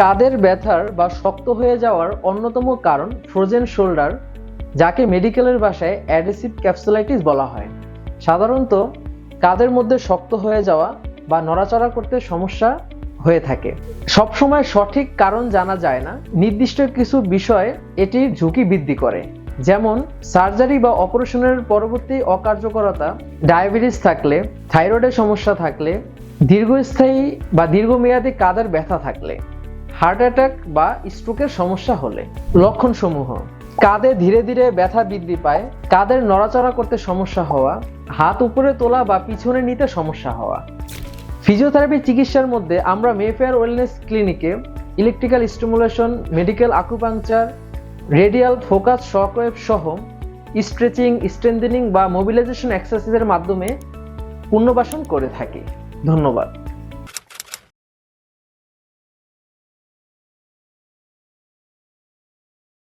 কাদের ব্যথার বা শক্ত হয়ে যাওয়ার অন্যতম কারণ ফ্রোজেন শোল্ডার, যাকে মেডিকেলের ভাষায় অ্যাডেসিভ ক্যাপসুলাইটিস বলা হয়। সাধারণত কাদের মধ্যে শক্ত হয়ে যাওয়া বা নড়াচড়া করতে সমস্যা হয়ে থাকে। সবসময় সঠিক কারণ জানা যায় না। নির্দিষ্ট কিছু বিষয় এটির ঝুঁকি বৃদ্ধি করে। যেমন, সার্জারি বা অপারেশনের পরবর্তী অকার্যকরতা, ডায়াবেটিস থাকলে, থাইরয়েডের সমস্যা থাকলে, দীর্ঘস্থায়ী বা দীর্ঘমেয়াদী কাদের ব্যথা থাকলে। হার্ট অ্যাটাক বা স্ট্রোকের সমস্যা হলে লক্ষণসমূহ। কাঁধে ধীরে ধীরে ব্যথা বৃদ্ধি পায়, কাঁধের নড়াচড়া করতে সমস্যা হওয়া, হাত উপরে তোলা বা পিছনে নিতে সমস্যা হওয়া। ফিজিওথেরাপি চিকিৎসার মধ্যে আমরা মেফেয়ার ওয়েলনেস ক্লিনিকে electrical stimulation medical acupuncture radial focus shockwave সহ স্ট্রেচিং স্ট্রেন্থেনিং বা মোবিলাইজেশন এক্সারসাইজের মাধ্যমে পুনর্বাসন করে থাকি। ধন্যবাদ।